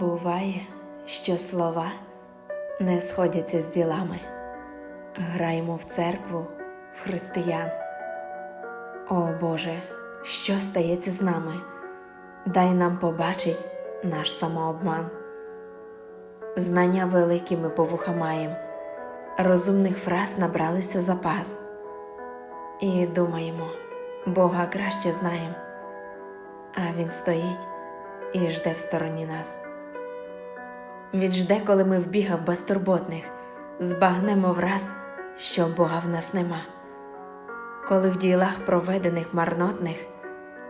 Буває, що слова не сходяться з ділами. Граємо в церкву в християн. О Боже, що стається з нами? Дай нам побачить наш самообман. Знання великі ми по вуха маєм, розумних фраз набралися запас. І думаємо, Бога краще знаєм, а Він стоїть і жде в стороні нас. Він жде, коли ми в бігах безтурботних збагнемо враз, що Бога в нас нема. Коли в ділах проведених марнотних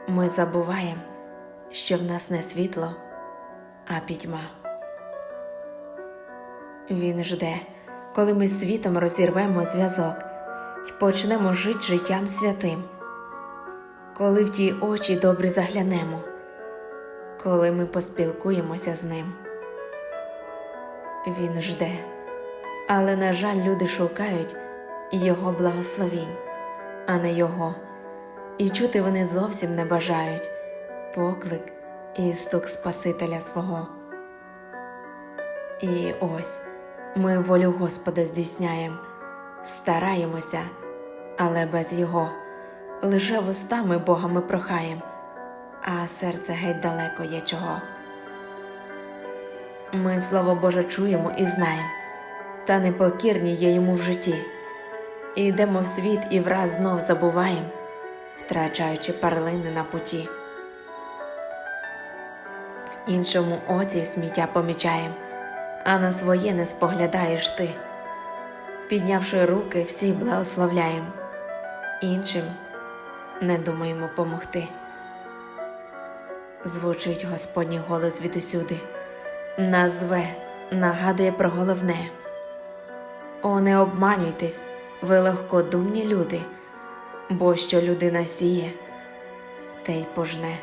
ми забуваєм, що в нас не світло, а пітьма. Він жде, коли ми світом розірвемо зв'язок і почнемо жити життям святим, коли в ті очі добре заглянемо, коли ми поспілкуємося з ним. Він жде, але, на жаль, люди шукають його благословінь, а не його, і чути вони зовсім не бажають поклик і стук Спасителя свого. І ось ми волю Господа здійсняєм, стараємося, але без Його, лише вустами Бога ми прохаєм, а серце геть далеко є чого. Ми Слово Боже чуємо і знаємо, та непокірні є йому в житті. І йдемо в світ і враз знов забуваєм, втрачаючи перлини на путі. В іншому оці сміття помічаєм, а на своє не споглядаєш ти. Піднявши руки, всіх благословляєм, іншим не думаємо помогти. Звучить Господній голос відусюди назве, нагадує про головне. О, не обманюйтесь, ви легкодумні люди, бо що людина сіє, те й пожне.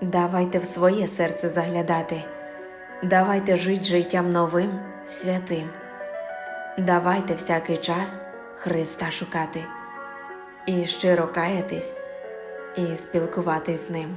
Давайте в своє серце заглядати, давайте жить життям новим, святим, давайте всякий час Христа шукати і щиро каятись, і спілкуватись з ним.